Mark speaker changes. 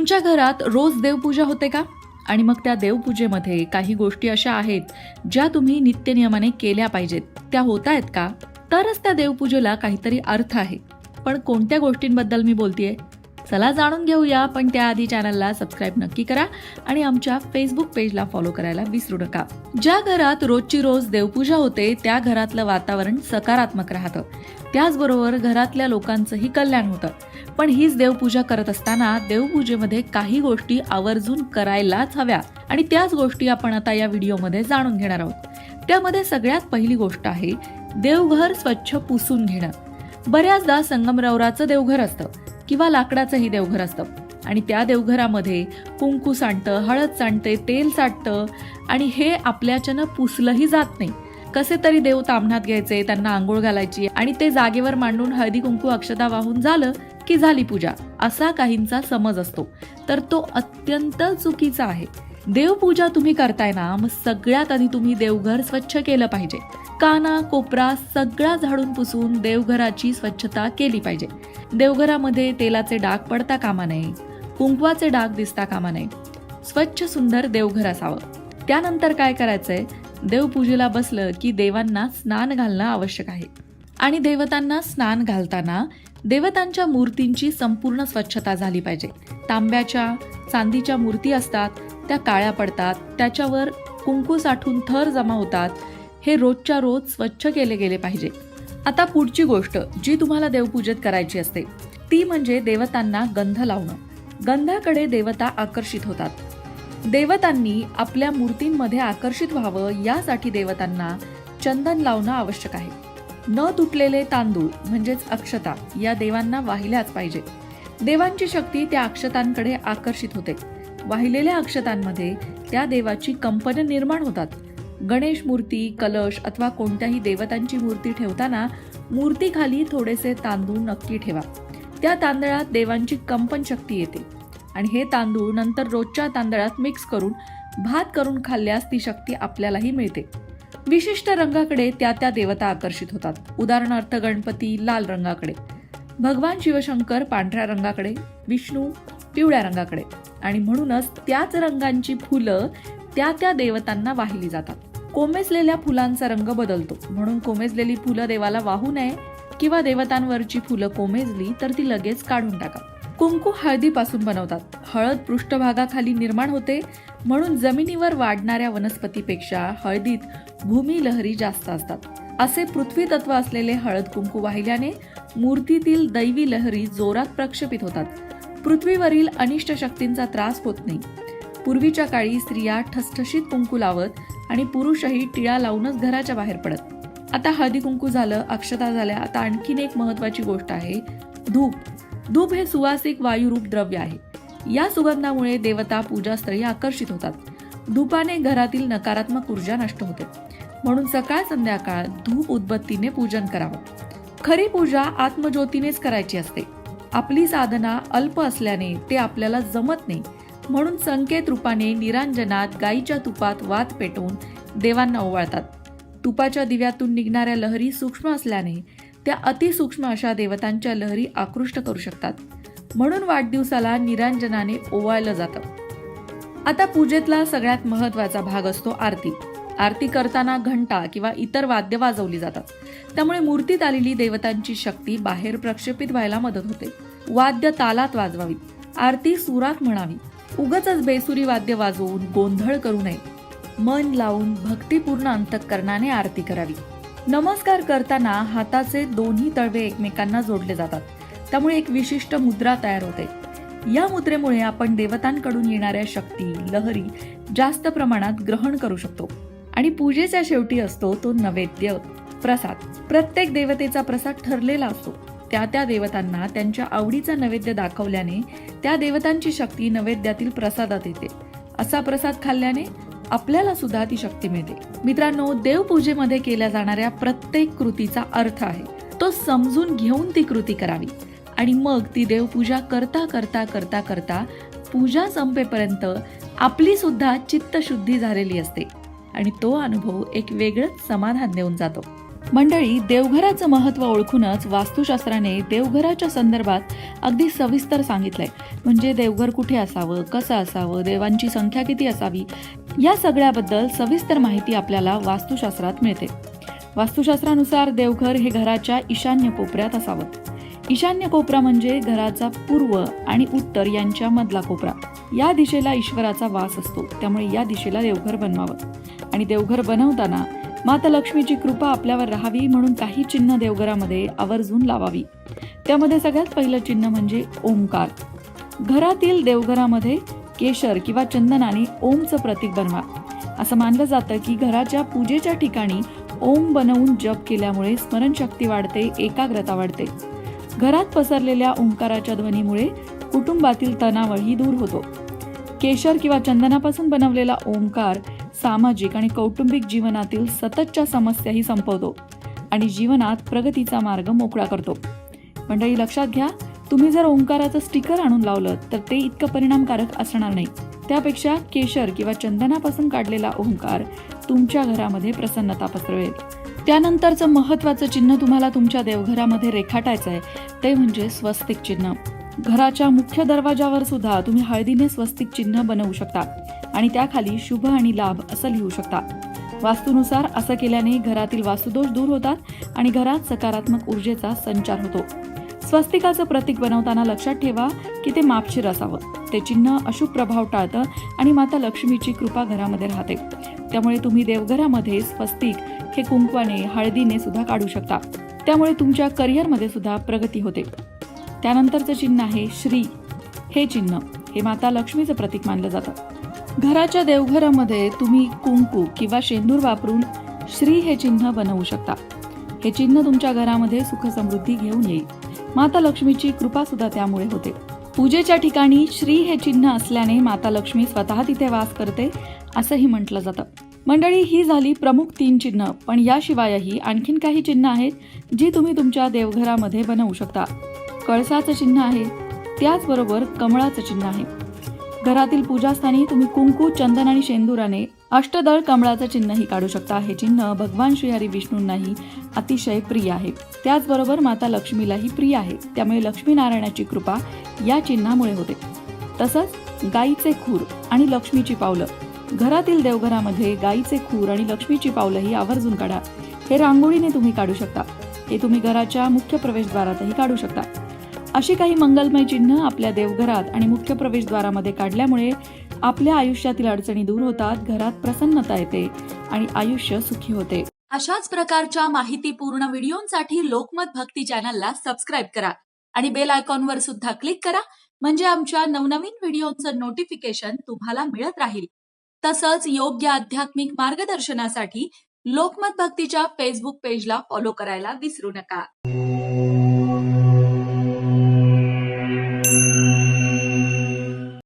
Speaker 1: तुमच्या घरात रोज देवपूजा होते का? आणि मग त्या देवपूजेमध्ये काही गोष्टी अशा आहेत ज्या तुम्ही नित्यनियमाने केल्या पाहिजेत. त्या होत आहेत का? तरच त्या देवपूजेला काहीतरी अर्थ आहे. पण कोणत्या गोष्टींबद्दल मी बोलतेय? चला जाणून घेऊया पण त्याआधी चॅनलला सबस्क्राईब नक्की करा आणि आमच्या फेसबुक पेजला फॉलो करायला विसरू नका. ज्या घरात रोजची रोज देवपूजा होते त्या घरातलं वातावरण सकारात्मक राहतं. त्याचबरोबर घरातल्या लोकांचंही कल्याण होतं. पण हीच देवपूजा करत असताना देवपूजेमध्ये काही गोष्टी आवर्जून करायलाच हव्या. आणि त्याच गोष्टी आपण आता या व्हिडिओमध्ये जाणून घेणार आहोत. त्यामध्ये सगळ्यात पहिली गोष्ट आहे देवघर स्वच्छ पुसून घेणं. बऱ्याचदा संगमरवराचं देवघर असतं. किंवा लाकडाचंही देवघर असतं. आणि त्या देवघरामध्ये कुंकू सांडतं हळद सांडते तेल साठतं आणि हे आपल्याच्यानं पुसलंही जात नाही. कसे तरी देव तामणात घ्यायचे त्यांना आंघोळ घालायची आणि ते जागेवर मांडून हळदी कुंकू अक्षता वाहून झालं की झाली पूजा. असा काहींचा समज असतो. तर तो अत्यंत चुकीचा आहे. देवपूजा तुम्ही करताय ना मग सगळ्यात आधी तुम्ही देवघर स्वच्छ केलं पाहिजे. काना कोपरा सगळा झाडून पुसून देवघराची स्वच्छता केली पाहिजे. देवघरामध्ये तेलाचे डाग पडता कामा नये कुंकवाचे डाग दिसता कामा नये. स्वच्छ सुंदर देवघर असावं. त्यानंतर काय करायचंय? देवपूजेला बसलं की देवांना स्नान घालणं आवश्यक आहे. आणि देवतांना स्नान घालताना देवतांच्या मूर्तींची संपूर्ण स्वच्छता झाली पाहिजे. तांब्याच्या चांदीच्या मूर्ती असतात त्या काळ्या पडतात त्याच्यावर कुंकू साठून थर जमा होतात. हे रोजच्या रोज स्वच्छ केले गेले पाहिजे. आता पुढची गोष्ट जी तुम्हाला देवपूजेत करायची असते ती म्हणजे देवतांना गंध लावणं. गंधाकडे देवता आकर्षित होतात. देवतांनी आपल्या मूर्तींमध्ये आकर्षित व्हावं यासाठी देवतांना चंदन लावणं आवश्यक आहे. न तुटलेले तांदूळ म्हणजेच अक्षता या देवांना वाहिल्याच पाहिजे. देवांची शक्ती त्या अक्षतांकडे आकर्षित होते. वाहिलेल्या अक्षतांमध्ये त्या देवाची कंपन निर्माण होतात. गणेश मूर्ती कलश अथवा कोणत्याही देवतांची मूर्ती ठेवताना मूर्तीखाली थोडेसे तांदूळ नक्की ठेवा. त्या तांदळात देवांची कंपन शक्ती येते. आणि हे तांदूळ नंतर रोजच्या तांदळात मिक्स करून भात करून खाल्ल्यास ती शक्ती आपल्यालाही मिळते. विशिष्ट रंगाकडे त्या त्या देवता आकर्षित होतात. उदाहरणार्थ गणपती लाल रंगाकडे भगवान शिवशंकर पांढऱ्या रंगाकडे विष्णू पिवळ्या रंगाकडे. आणि म्हणूनच त्याच रंगांची फुलं त्या त्या देवतांना वाहिली जातात. कोमेजलेल्या फुलांचा रंग बदलतो. म्हणून कोमेजलेली फुलं देवाला वाहू नये किंवा देवतांवरची फुलं कोमेजली तर ती लगेच काढून टाका. कुंकू हळदीपासून बनवतात. हळद पृष्ठभागाखाली निर्माण होते. म्हणून जमिनीवर वाढणाऱ्या वनस्पतीपेक्षा हळदीत भूमी लहरी जास्त असतात. असे पृथ्वी तत्व असलेले हळद कुंकू वाहिल्याने मूर्तीतील दैवी लहरी जोरात प्रक्षेपित होतात. पृथ्वीवरील अनिष्ट शक्तींचा त्रास होत नाही. पूर्वीच्या काळी स्त्रिया ठसठशीत कुंकू लावत आणि पुरुषही टिळा लावूनच घराच्या बाहेर पडत. आता हळदी कुंकू झालं अक्षता झाल्या आता आणखीन एक महत्वाची गोष्ट आहे धूप. धूप हे सुवासिक वायुरूप द्रव्य आहे. या सुगंधामुळे देवता पूजास्थळी आकर्षित होतात. धूपाने घरातील नकारात्मक ऊर्जा नष्ट होते. म्हणून सकाळ संध्याकाळ धूप उदबत्तीने पूजन करावं. खरी पूजा आत्मज्योतीनेच करायची असते. आपली साधना अल्प असल्याने ते आपल्याला जमत नाही. म्हणून संकेत रूपाने निरांजनात गाईच्या तुपात वात पेटवून देवांना ओवाळतात. तुपाच्या दिव्यातून निघणाऱ्या लहरी सूक्ष्म असल्याने त्या अतिसूक्ष्म अशा देवतांच्या लहरी आकृष्ट करू शकतात. म्हणून वाढदिवसाला निरांजनाने ओवाळलं जातं. आता पूजेतला सगळ्यात महत्त्वाचा भाग असतो आरती. आरती करताना घंटा किंवा इतर वाद्य वाजवली जातात. त्यामुळे मूर्तीत आलेली देवतांची शक्ती बाहेर प्रक्षेपित व्हायला मदत होते. वाद्य तालात वाजवावीत आरती सुरात म्हणावी. उगच बेसुरी वाद्य वाजवून गोंधळ करू नये. मन लावून भक्तिपूर्ण अंतकरणाने आरती करावी. नमस्कार करताना हाताचे दोन्ही तळवे एकमेकांना जोडले जातात. त्यामुळे एक विशिष्ट मुद्रा तयार होते. या मुद्रेमुळे आपण देवतांकडून येणाऱ्या शक्ती लहरी जास्त प्रमाणात ग्रहण करू शकतो. आणि पूजेच्या शेवटी असतो तो नैवेद्य प्रसाद. प्रत्येक देवतेचा प्रसाद ठरलेला असतो. त्या त्या देवतांना त्यांच्या आवडीचा नैवेद्य दाखवल्याने त्या देवतांची शक्ती नैवेद्यातील प्रसादात येते. असा प्रसाद खाल्ल्याने आपल्याला सुद्धा ती शक्ती मिळते. मित्रांनो देवपूजेमध्ये केल्या जाणाऱ्या प्रत्येक कृतीचा अर्थ आहे. तो समजून घेऊन ती कृती करावी. आणि मग ती देवपूजा करता करता करता करता पूजा संपेपर्यंत आपली सुद्धा चित्तशुद्धी झालेली असते. आणि तो अनुभव एक वेगळंच समाधान देऊन जातो. मंडळी देवघराचं महत्त्व ओळखूनच वास्तुशास्त्राने देवघराच्या संदर्भात अगदी सविस्तर सांगितलंय. म्हणजे देवघर कुठे असावं कसं असावं देवांची संख्या किती असावी या सगळ्याबद्दल सविस्तर माहिती आपल्याला वास्तुशास्त्रात मिळते. वास्तुशास्त्रानुसार देवघर हे घराच्या ईशान्य कोपऱ्यात असावं. ईशान्य कोपरा म्हणजे घराचा पूर्व आणि उत्तर यांच्या मधला कोपरा. या दिशेला ईश्वराचा वास असतो त्यामुळे या दिशेला देवघर बनवावं. आणि देवघर बनवताना माता लक्ष्मीची कृपा आपल्यावर राहावी म्हणून काही चिन्ह देवघरामध्ये आवर्जून लावावी. त्यामध्ये सगळ्यात पहिलं चिन्ह म्हणजे ओंकार. घरातील देवघरामध्ये केशर किंवा चंदनाने ओमचं प्रतीक बनवा. असं मानलं जातं की घराच्या पूजेच्या ठिकाणी ओम बनवून जप केल्यामुळे स्मरणशक्ती वाढते एकाग्रता वाढते. घरात पसरलेल्या ओंकाराच्या ध्वनीमुळे कुटुंबातील तणावही दूर होतो. केशर किंवा चंदनापासून बनवलेला ओंकार सामाजिक आणि कौटुंबिक जीवनातील सततच्या समस्याही संपवतो आणि जीवनात प्रगतीचा मार्ग मोकळा करतो. मंडळी लक्षात घ्या तुम्ही जर ओंकाराचं स्टिकर आणून लावलं तर ते इतकं परिणामकारक असणार नाही. त्यापेक्षा केशर किंवा चंदनापासून काढलेला ओंकार तुमच्या घरामध्ये प्रसन्नता पसरवेल. त्यानंतरचं महत्त्वाचं चिन्ह तुम्हाला तुमच्या देवघरामध्ये रेखाटायचं आहे ते म्हणजे स्वस्तिक चिन्ह. घराच्या मुख्य दरवाजावर सुद्धा तुम्ही हळदीने स्वस्तिक चिन्ह बनवू शकता. आणि त्याखाली शुभ आणि लाभ असं लिहू शकता. वास्तूनुसार असं केल्याने घरातील वास्तुदोष दूर होतात आणि घरात सकारात्मक ऊर्जेचा संचार होतो. स्वस्तिकाचं प्रतीक बनवताना लक्षात ठेवा की ते मापशीर असावं. ते चिन्ह अशुभ प्रभाव टाळतं आणि माता लक्ष्मीची कृपा घरामध्ये राहते. त्यामुळे तुम्ही देवघरामध्ये स्वस्तिक हे कुंकवाने हळदीने सुद्धा काढू शकता. त्यामुळे तुमच्या करिअरमध्ये सुद्धा प्रगती होते. त्यानंतरचं चिन्ह आहे श्री. हे चिन्ह हे माता लक्ष्मीचं प्रतीक मानलं जातं. घराच्या देवघरामध्ये तुम्ही कुंकू किंवा शेंदूर वापरून श्री हे चिन्ह बनवू शकता. हे चिन्ह तुमच्या घरामध्ये सुखसमृद्धी घेऊन येईल. माता लक्ष्मीची कृपा सुद्धा त्यामुळे होते. पूजेच्या ठिकाणी श्री हे चिन्ह असल्याने माता लक्ष्मी स्वतः तिथे वास करते असंही म्हटलं जातं. मंडळी ही झाली प्रमुख तीन चिन्ह पण याशिवायही आणखीन काही चिन्ह आहेत जी तुम्ही तुमच्या देवघरामध्ये बनवू शकता. कळसाचं चिन्ह आहे त्याचबरोबर कमळाचं चिन्ह आहे. घरातील पूजास्थानी तुम्ही कुंकू चंदन आणि शेंदुराने अष्टदळ कमळाचं चिन्हही काढू शकता. हे चिन्ह भगवान श्रीहरी विष्णूंनाही अतिशय प्रिय आहे. त्याचबरोबर माता लक्ष्मीलाही प्रिय आहे. त्यामुळे लक्ष्मीनारायणाची कृपा या चिन्हामुळे होते. तसंच गाईचे खूर आणि लक्ष्मीची पावलं. घरातील देवघरामध्ये गाईचे खूर आणि लक्ष्मीची पावलंही आवर्जून काढा. हे रांगोळीने तुम्ही काढू शकता. हे तुम्ही घराच्या मुख्य प्रवेशद्वारातही काढू शकता. अशी काही मंगलमय चिन्ह आपल्या देवघरात आणि मुख्य प्रवेशद्वारामध्ये काढल्यामुळे आपल्या आयुष्यातील अडचणी दूर होतात घरात प्रसन्नता येते आणि आयुष्य सुखी होते. अशाच प्रकारच्या माहितीपूर्ण व्हिडिओंसाठी लोकमत भक्ती चॅनलला सबस्क्राईब करा आणि बेल आयकॉनवर सुद्धा क्लिक करा म्हणजे आमच्या नवनवीन व्हिडिओचं नोटिफिकेशन तुम्हाला मिळत राहील. तसंच योग्य आध्यात्मिक मार्गदर्शनासाठी लोकमत भक्तीच्या फेसबुक पेजला फॉलो करायला विसरू नका.